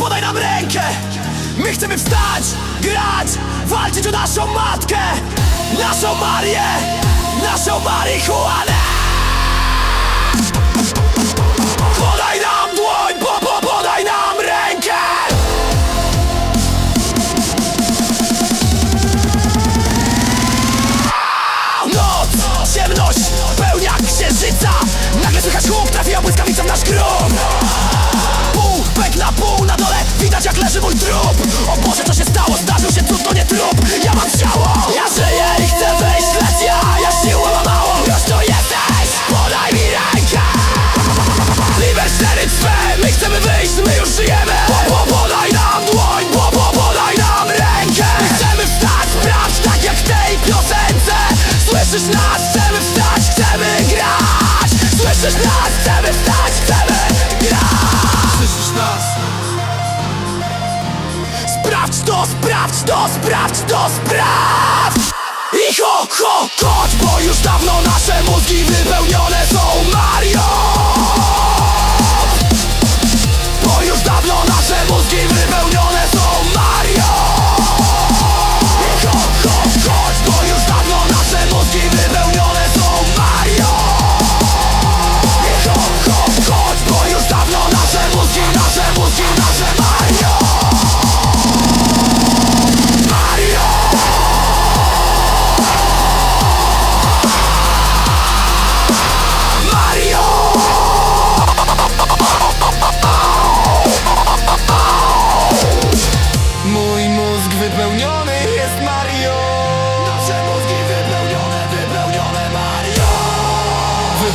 podaj nam rękę. My chcemy wstać, grać, walczyć o naszą matkę Naszą Marię, naszą marihuanę. wyjść, my już żyjemy. Po, po, Podaj nam dłoń, po, po, podaj nam rękę. Chcemy wstać, sprawdź tak jak tej piosence. Słyszysz nas, chcemy wstać, chcemy grać. Słyszysz nas, chcemy wstać, chcemy grać. Słyszysz nas? Sprawdź to, sprawdź to, sprawdź to, sprawdź. I ho, ho, chodź, bo już dawno nasze mózgi wypełnione są ma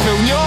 был нем.